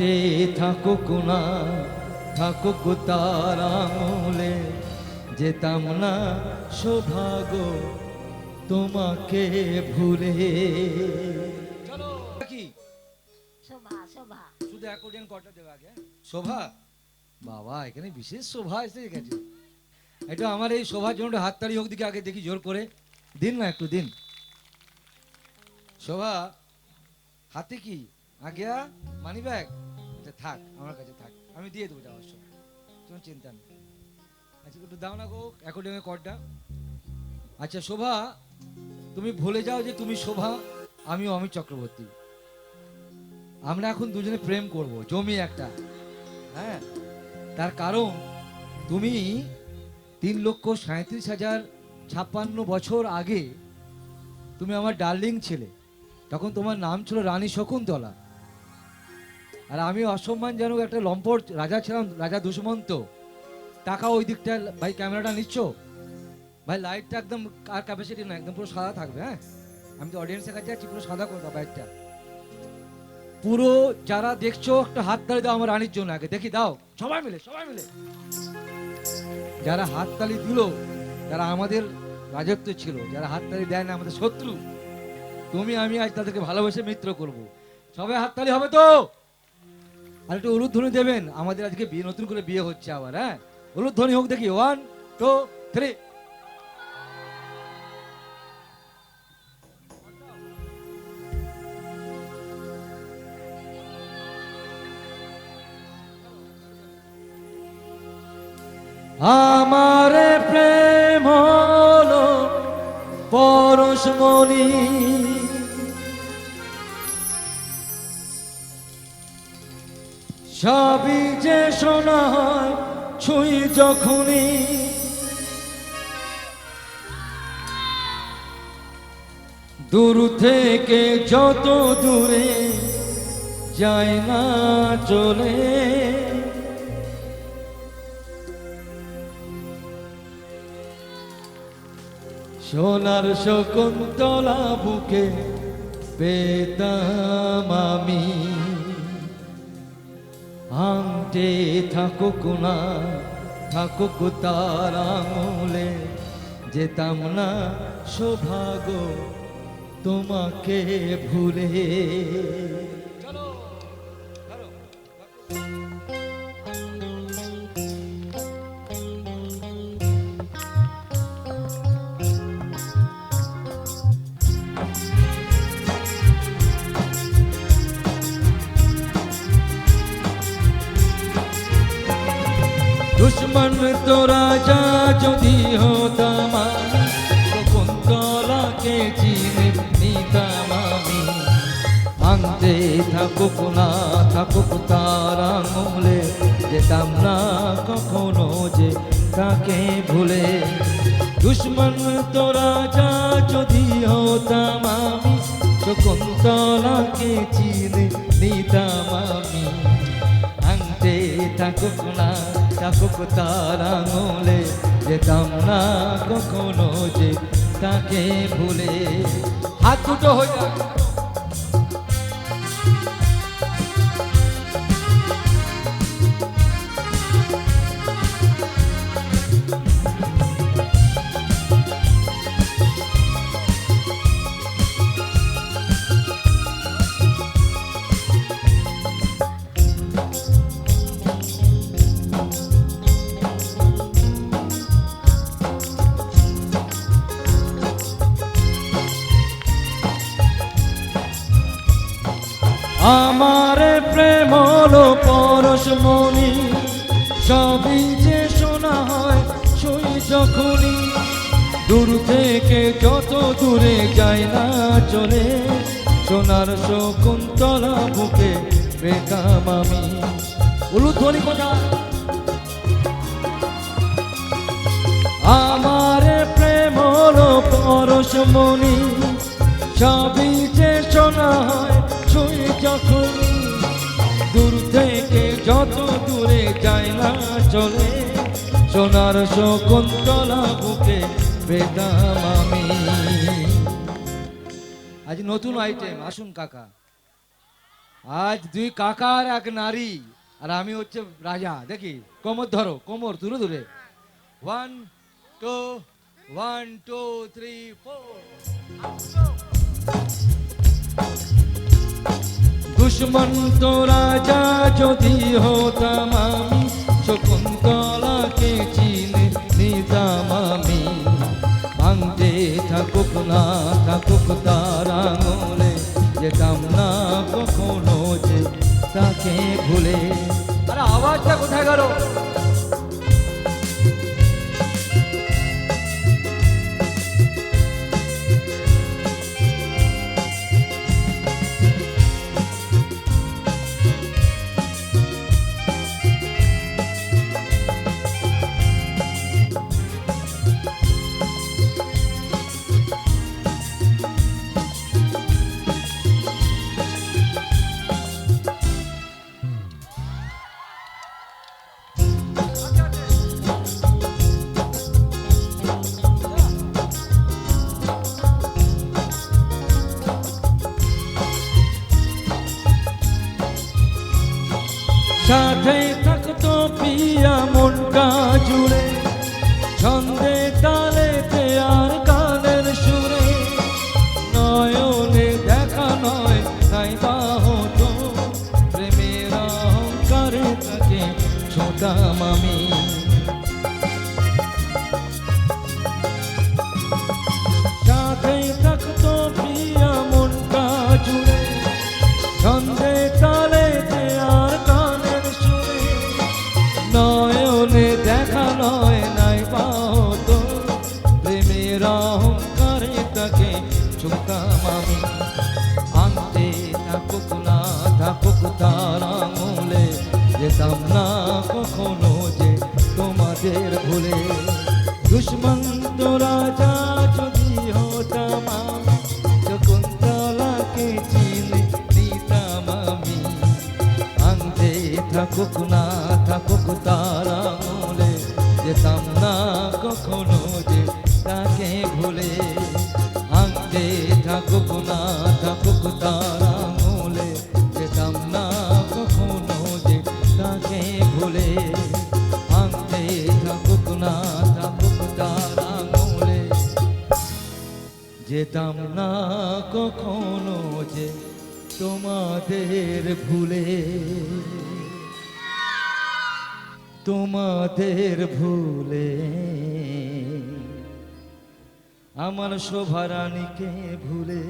আংটে থাকুক না থাকুক তার আঙুলে যেতাম না সৌভাগ্য তোমাকে ভুলে। চলো কি? শুধু অ্যাকর্ডিয়ন কটা দেবে আগে? শোভা? বাবা এখানে বিশেষ শোভা এসে গেছে। একটু আমার এই শোভার জন্য হাততালি হোক দিকে আগে দেখি জোর করে। দিন না একটু দিন। শোভা হাতে কি? আগিয়া মানি ব্যাগ থাক, আমার কাছে থাক। আমি দিয়ে দেবো যাওয়ার সময়। তোমার চিন্তা নেই। আচ্ছা একটু দাও না গো অ্যাকর্ডিয়নের কর্ডটা আচ্ছা শোভা, তুমি ভুলে যাও যে তুমি শোভা আমি অমিত চক্রবর্তী। আমরা এখন দুজনে প্রেম করব, জমি একটা। হ্যাঁ? তার কারণ, তুমি তিন লক্ষ সাঁত্রিশ হাজার ছাপ্পান্ন বছর আগে, তুমি আমার ডার্লিং ছিলে। তখন তোমার নাম ছিল রানী শকুন্তলা। আর আমি অসম্মানজনক একটা লম্পট রাজা ছিলাম, রাজা দুষ্মন্ত। টাকা ওই দিকটা, ভাই, ক্যামেরাটা নিচ্ছ? ভাই লাইটটা একদম আর ক্যাপাসিটি না একদম পুরো সাদা থাকবে হ্যাঁ? আমি তো অডিয়েন্সের কাছে আছি, পুরো সাদা করে দাও পুরো যারা দেখছ, একটা হাত তালি দাও আমার রানীর জন্য আগে, দেখি দাও। সবাই মিলে সবাই মিলে। যারা হাত তালি দিল, যারা আমাদের রাজত্ব ছিল, যারা হাত তালি দেয় না আমাদের শত্রু, তুমি, আমি আজ তাদেরকে ভালোবেসে মিত্র করব। সবাই হাত তালি হবে তো? আর একটু উলুধ্বনি দেবেন। আমাদের আজকে বিয়ে, নতুন করে বিয়ে হচ্ছে আবার হ্যাঁ? উলুধ্বনি হোক দেখি ওয়ান টু থ্রি আমার প্রেম হলো পরশমণি। সবই যে শোনা হয়, ছুঁই যখনই। দূর থেকে যত দূরে যায় না চলে। সোনার শকুন্তলা বুকে পেতাম আমি। আংটে থাকুক না থাকুক তার আঙুলে যেতাম না সৌভাগ্য তোমাকে ভুলে। দুশ্মন তোরা যা যদি হতাম আমি, তখন তলাকে চিনে নিতাম আমি আনতে থাকুক না থাকুক তার আঙুলে যেতাম না কখনো যে তাকে ভুলে দুশ্মন তোরা যা যদি হতাম আমি তখন তলাকে চিনে নিতাম আমি থাকুক না থাকুক তার আঙুলে যেতাম না কখনো যে তাকে ভুলে। হাত দুটো হয়ে প্রেম হলো পরশমণি সবই যে শোনা হয় সই যখনই। দূর থেকে যত দূরে যায় না চলে, সোনার শকুন্তলা বুকে পেতাম আমি। উলুধ্বনি কোথায় আমার প্রেম হলো পরশমণি সবই যে শোনা হয় ছুঁই যখন চলে সোনার শকুন্তলা বুকে পেতাম আমি। আজ নতুন আইটেম আসুন কাকা। আজ দুই কাকার এক নারী, আর আমি হচ্ছে রাজা, দেখি, কোমর ধরো, কোমর, দূরে দূরে। One two one two three four দুশ্মন তো রাজা যদি হতাম আমি শকুন্তলাকে চিনে নিতাম আমি ভাঙতে থাকুক না থাকুক তারা মনে যেতাম না কখনো যে তাকে ভুলে। আরে আওয়াজটা কোথায় গেল? সাথে থাকতো পিয়া মনটা জুড়ে ছন্দে তালে আর কানের সুরে। নয়নে দেখা নয় তাই বা হতো প্রেমের অহংকারে তাকে ছোটা আমি যেতাম না কখনো যে তোমাদের ভুলে। দুশ্মন রাজা যদি হতাম শকুন্তলাকে চিনে দিতাম আমি? আনতে থাকুক না, থাকুক তারা যেতাম যেতাম না কখনো যে তোমাদের ভুলে। তোমাদের ভুলে। আমার শোভারানীকে ভুলে।